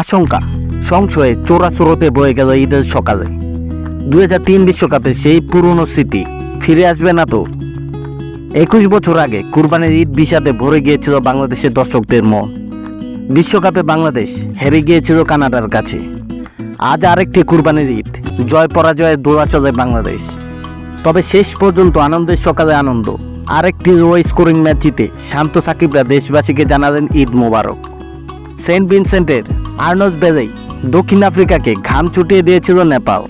আশঙ্কা। সংশয়ে চোরাচুরোতে বয়ে গেল ঈদের সকালে। দু তিন বিশ্বকাপে সেই পুরনো স্মৃতি ফিরে আসবে না তো। একুশ বছর আগে কুরবানির ঈদ বিষাদে ভরে গিয়েছিল বাংলাদেশের দর্শকদের মন। বিশ্বকাপে বাংলাদেশ হেরে গিয়েছিল কানাডার কাছে। আজ আরেকটি কুরবানির ঈদ, জয় পরাজয়ে দোড়া চলে বাংলাদেশ। তবে শেষ পর্যন্ত আনন্দের সকালে আনন্দ। আরেকটি লো স্কোরিং ম্যাচ জিতে শান্ত সাকিবরা দেশবাসীকে জানালেন ঈদ মোবারক। সেন্ট ভিনসেন্টের আর্নস বেজেই দক্ষিণ আফ্রিকাকে ঘাম ছুটিয়ে দিয়েছিল নেপাল।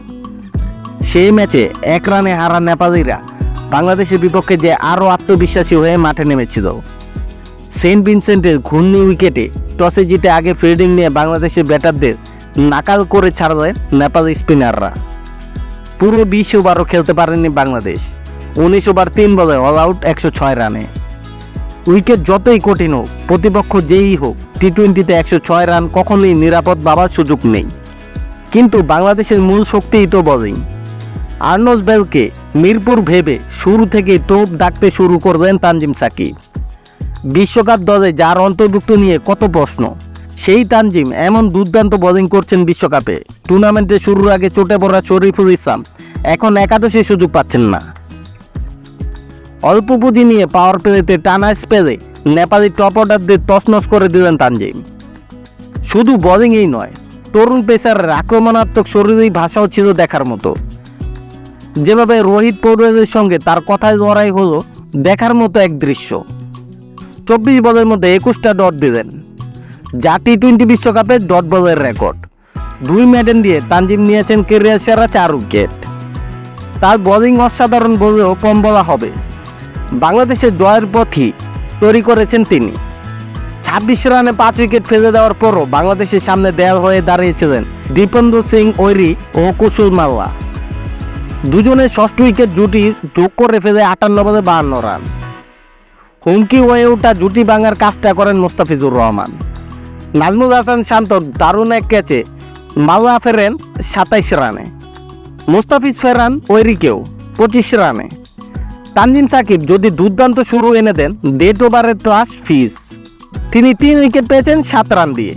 সেই ম্যাচে এক রানে হারা নেপালিরা বাংলাদেশের বিপক্ষে যে আরও আত্মবিশ্বাসী হয়ে মাঠে নেমেছিল। সেন্ট ভিনসেন্টের ঘূর্ণি উইকেটে টসে জিতে আগে ফিল্ডিং নিয়ে বাংলাদেশের ব্যাটারদের নাকাল করে ছাড়লেন নেপাল স্পিনাররা। পুরো বিশ ওভারও খেলতে পারেনি বাংলাদেশ। উনিশ ওভার তিন বলে অল আউট একশো ছয় রানে। উইকেট যতই কঠিন হোক, প্রতিপক্ষ যেই হোক টি টোয়েন্টিতে একশো ছয় রান কখনোই নিরাপদ ভাবার সুযোগ নেই। কিন্তু বাংলাদেশের মূল শক্তিই তো বোলিং। আর্নস বেলকে মিরপুর ভেবে শুরু থেকেই তোপ ডাকতে শুরু করলেন তানজিম সাকিব। বিশ্বকাপ দলে যার অন্তর্ভুক্ত নিয়ে কত প্রশ্ন, সেই তানজিম এমন দুর্দান্ত বোলিং করছেন বিশ্বকাপে। টুর্নামেন্টে শুরুর আগে চোটে পড়া শরীফুল ইসলাম এখন একাদশে সুযোগ পাচ্ছেন না। অল্প পুঁজি নিয়ে পাওয়ার প্লেতে টানা স্পেলে নেপালি টপ অর্ডারদের তছনছ করে দিলেন তানজিম। শুধু বোলিংয়েই নয়, তরুণ পেসারের আক্রমণাত্মক শরীরেই ভাষাও ছিল দেখার মতো। যেভাবে রোহিত পৌরের সঙ্গে তার কথায় লড়াই হলো, দেখার মতো এক দৃশ্য। চব্বিশ বলের মধ্যে একুশটা ডট দিলেন। যা টি টোয়েন্টি বিশ্বকাপের ডট বলের রেকর্ড। দুই মেডেন দিয়ে তানজিম নিয়েছেন কেরিয়ার সেরা চার উইকেট। তার বোলিং অসাধারণ বলেও কম বলা হবে। বাংলাদেশের জয়ের পথই তৈরি করেছেন তিনি। ছাব্বিশ রানে পাঁচ উইকেট ফেলে দেওয়ার পরও বাংলাদেশের সামনে দেয়াল হয়ে দাঁড়িয়েছিলেন দীপেন্দ্র সিং ওইরি ও কুশল মাল্লা। দুজনের ষষ্ঠ উইকেট জুটি যোগ করে ফেলে আটান্ন বলে বাহান্ন রান। হুমকি হয়ে ওঠা জুটি ভাঙার কাজটা করেন মোস্তাফিজুর রহমান। নাজমুল হাসান শান্ত দারুণ এক ক্যাচে মাল্লা ফেরেন সাতাইশ রানে। মোস্তাফিজ ফেরান ওইরিকেও পঁচিশ রানে। তানজিম সাকিব যদি দুর্দান্ত শুরু এনে দেন ডেট ওভারের প্লাস ফিস তিনি তিন উইকেট পেয়েছেন সাত রান দিয়ে।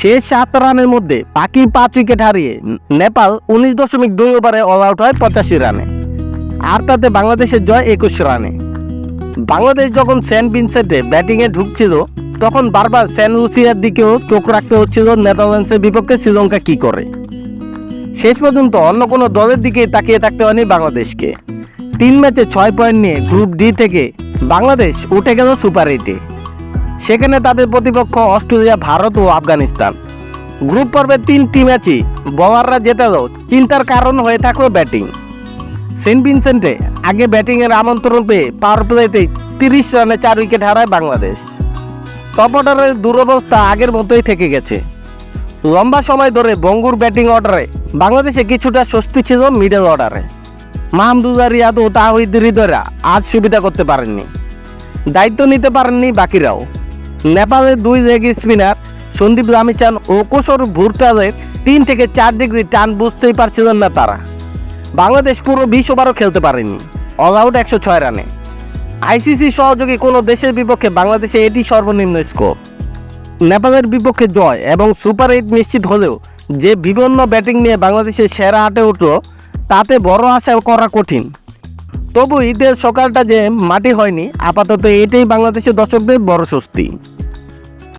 শেষ সাত রানের মধ্যে বাকি পাঁচ উইকেট হারিয়ে নেপাল উনিশ দশমিক দুই ওভারে অল আউট হয় পঁচাশি রানে আর তাতে বাংলাদেশের জয় একুশ রানে বাংলাদেশ যখন সেন্ট ভিনসেন্টে ব্যাটিংয়ে ঢুকছিল, তখন বারবার সেন্ট লুসিয়ার দিকেও চোখ রাখতে হচ্ছিল নেদারল্যান্ডসের বিপক্ষে শ্রীলঙ্কা কি করে। শেষ পর্যন্ত অন্য কোনো দলের দিকে তাকিয়ে থাকতে হয়নি বাংলাদেশকে। তিন ম্যাচে ছয় পয়েন্ট নিয়ে গ্রুপ ডি থেকে বাংলাদেশ উঠে গেল সুপার এইটে। সেখানে তাদের প্রতিপক্ষ অস্ট্রেলিয়া, ভারত ও আফগানিস্তান। গ্রুপ পর্বের তিনটি ম্যাচই বোলাররা জেতালেও চিন্তার কারণ হয়ে থাকল ব্যাটিং সেন্ট ভিনসেন্টে আগে ব্যাটিংয়ের আমন্ত্রণ পেয়ে পাওয়ার প্লেতে তিরিশ রানে চার উইকেট হারায় বাংলাদেশ। টপ দুরবস্থা আগের মতোই থেকে গেছে। লম্বা সময় ধরে বঙ্গুর ব্যাটিং অর্ডারে বাংলাদেশে কিছুটা স্বস্তি ছিল মিডল অর্ডারে মাহমুদুল্লাহ রিয়াদ ও তাহিদ হৃদয়রা আজ সুবিধা করতে পারেননি। দায়িত্ব নিতে পারেননি বাকিরাও। নেপালের দুই লেগ স্পিনার সন্দীপ রামিচান ও কোশর ভুরতাদের তিন থেকে চার ডিগ্রি টান বুঝতেই পারছিলেন না তারা। বাংলাদেশ পুরো বিশ ওভারও খেলতে পারেনি অল আউট একশো ছয় রানে। আইসিসি সহযোগী কোনো দেশের বিপক্ষে বাংলাদেশে এটি সর্বনিম্ন স্কোর নেপালের বিপক্ষে জয় এবং সুপার এইট নিশ্চিত হলেও যে বিভিন্ন ব্যাটিং নিয়ে বাংলাদেশের সেরা আটে উঠল তাতে বড় আশা করা কঠিন। তবু ঈদের সকালটা যে মাটি হয়নি, আপাতত এটাই বাংলাদেশের দর্শকদের বড় স্বস্তি।